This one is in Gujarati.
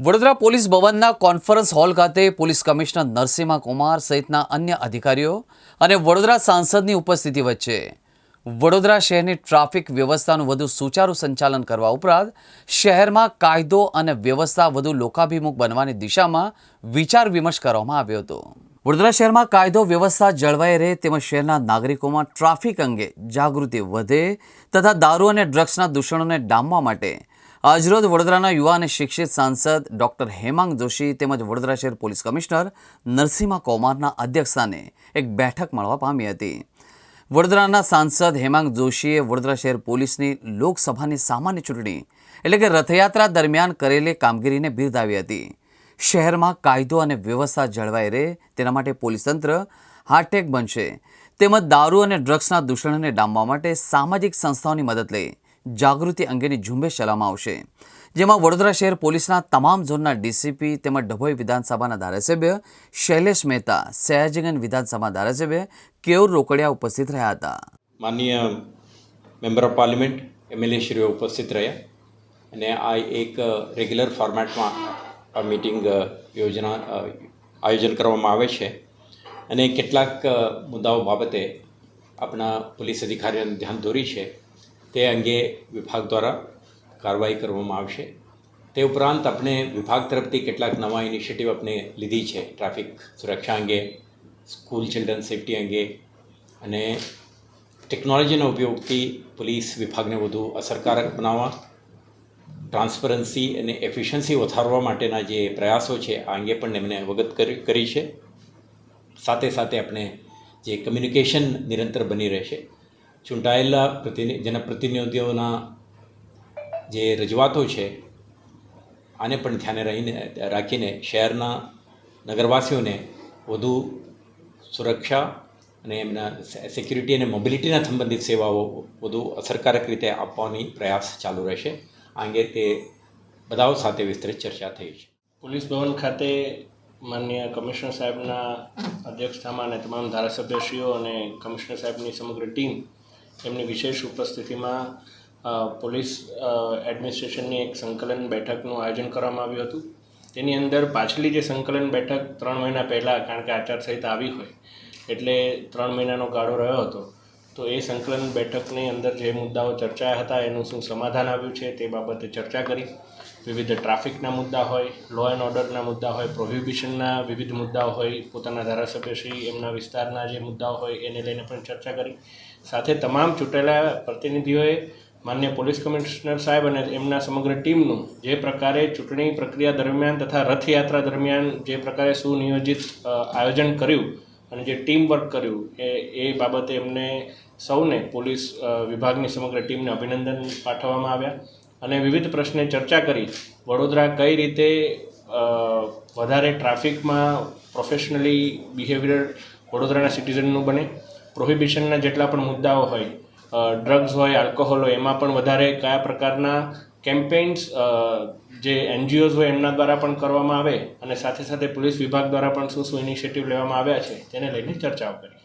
વડોદરા પોલીસ ભવનના કોન્ફરન્સ હોલ ખાતે પોલીસ કમિશનર નરસિંહા કુમાર સહિતના અન્ય અધિકારીઓ અને વડોદરા સાંસદની ઉપસ્થિતિ વચ્ચે વડોદરા શહેરની ટ્રાફિક વ્યવસ્થાનું વધુ સુચારુ સંચાલન કરવા ઉપરાંત શહેરમાં કાયદો અને વ્યવસ્થા વધુ લોકાભિમુખ બનવાની દિશામાં વિચાર વિમર્શ કરવામાં આવ્યો હતો. વડોદરા શહેરમાં કાયદો, વ્યવસ્થા જળવાઈ રહે તેમજ શહેરના નાગરિકોમાં ટ્રાફિક અંગે જાગૃતિ વધે તથા દારૂ અને ડ્રગ્સના દૂષણોને ડામવા માટે આજરોજ વડોદરાના યુવા અને શિક્ષિત સાંસદ ડોક્ટર હેમાંગ જોશી તેમજ વડોદરા શહેર પોલીસ કમિશનર નરસિંહા કૌમારના અધ્યક્ષસ્થાને એક બેઠક મળવા પામી હતી. વડોદરાના સાંસદ હેમાંગ જોશીએ વડોદરા શહેર પોલીસની લોકસભાની સામાન્ય ચૂંટણી એટલે કે રથયાત્રા દરમિયાન કરેલી કામગીરીને બિરદાવી હતી. શહેરમાં કાયદો અને વ્યવસ્થા જળવાઈ રહે તેના માટે પોલીસ તંત્ર હાર્ટેક બનશે તેમજ દારૂ અને ડ્રગ્સના દૂષણને ડામવા માટે સામાજિક સંસ્થાઓની મદદ લઈ જાગૃતિ અંગેની ઝુંબેશ ચલાવવામાં આવશે. જેમાં વડોદરા શહેર પોલીસના તમામ ઝોનના ડીસીપી તેમજ ડભોઈ વિધાનસભાના ધારાસભ્ય શૈલેષ મહેતા, સયાજીગંજ વિધાનસભા ધારાસભ્ય કેયુર રોકડિયા ઉપસ્થિત રહ્યા હતા. માનનીય મેમ્બર ઓફ પાર્લિમેન્ટ, એમએલએ શ્રીઓ ઉપસ્થિત રહ્યા અને આ એક રેગ્યુલર ફોર્મેટમાં આ મિટિંગ યોજના આયોજન કરવામાં આવે છે અને કેટલાક મુદ્દાઓ બાબતે આપણા પોલીસ અધિકારીઓને ધ્યાન દોરી છે. તે અંગે વિભાગ દ્વારા કાર્યવાહી કરવામાં આવશે. તે ઉપરાંત આપણે વિભાગ તરફથી કેટલાક નવા ઇનિશિયેટિવ આપણે લીધી છે. ટ્રાફિક સુરક્ષા અંગે સ્કૂલ ચિલ્ડ્રન સેફટી અંગે અને ટેકનોલોજીના ઉપયોગથી પોલીસ વિભાગને વધુ અસરકારક બનાવવા ટ્રાન્સપરન્સી અને એફિશિયન્સી વધારવા માટેના જે પ્રયાસો છે, આ અંગે પણ એમને અવગત કરી છે. સાથે સાથે આપણે જે કમ્યુનિકેશન નિરંતર બની રહેશે ચૂંટાયેલા પ્રતિનિ, જનપ્રતિનિધિઓના જે રજૂઆતો છે, આને પણ ધ્યાને રહીને, રાખીને શહેરના નગરવાસીઓને વધુ સુરક્ષા અને એમના સિક્યુરિટી અને મોબિલિટીના સંબંધિત સેવાઓ વધુ અસરકારક રીતે આપવાની પ્રયાસ ચાલુ રહેશે. આ અંગે તે બધાઓ સાથે વિસ્તૃત ચર્ચા થઈ છે. પોલીસ ભવન ખાતે માન્ય કમિશનર સાહેબના અધ્યક્ષતામાં અને તમામ ધારાસભ્યશ્રીઓ અને કમિશનર સાહેબની સમગ્ર ટીમ એમની વિશેષ ઉપસ્થિતિમાં પોલીસ એડમિનિસ્ટ્રેશનની એક સંકલન બેઠકનું આયોજન કરવામાં આવ્યું હતું. તેની અંદર પાછલી જે સંકલન બેઠક ત્રણ મહિના પહેલાં, કારણ કે આચારસંહિતા આવી હોય, એટલે ત્રણ મહિનાનો ગાળો રહ્યો હતો, તો એ સંકલન બેઠકની અંદર જે મુદ્દાઓ ચર્ચાયા હતા, એનું શું સમાધાન આવ્યું છે તે બાબતે ચર્ચા કરી. વિવિધ ટ્રાફિકના મુદ્દા હોય લો એન્ડ ઓર્ડરના મુદ્દા હોય પ્રોહિબિશનના વિવિધ મુદ્દાઓ હોય, પોતાના ધારાસભ્યશ્રી એમના વિસ્તારના જે મુદ્દાઓ હોય એને લઈને પણ ચર્ચા કરી. સાથે તમામ ચૂંટેલા પ્રતિનિધિઓએ માન્ય પોલીસ કમિશનર સાહેબ અને એમના સમગ્ર ટીમનું જે પ્રકારે ચૂંટણી પ્રક્રિયા દરમિયાન તથા રથયાત્રા દરમિયાન જે પ્રકારે સુનિયોજિત આયોજન કર્યું અને જે ટીમ વર્ક કર્યું, એ એ બાબતે એમને સૌને પોલીસ વિભાગની સમગ્ર ટીમને અભિનંદન પાઠવવામાં આવ્યા. અને વિવિધ પ્રશ્ને ચર્ચા કરી. વડોદરા કઈ રીતે વધારે ટ્રાફિકમાં પ્રોફેશનલી બિહેવિયર વડોદરાના સિટીઝનનું બને? પ્રોહિબિશનના જેટલા પણ મુદ્દાઓ હોય ડ્રગ્સ હોય આલ્કોહોલ હોય, એમાં પણ વધારે કયા પ્રકારના કેમ્પેન્સ જે એનજીઓઝ હોય એમના દ્વારા પણ કરવામાં આવે? અને સાથે સાથે પોલીસ વિભાગ દ્વારા પણ શું શું ઇનિશિયેટિવ લેવામાં આવ્યા છે? તેને લઈને ચર્ચાઓ કરી.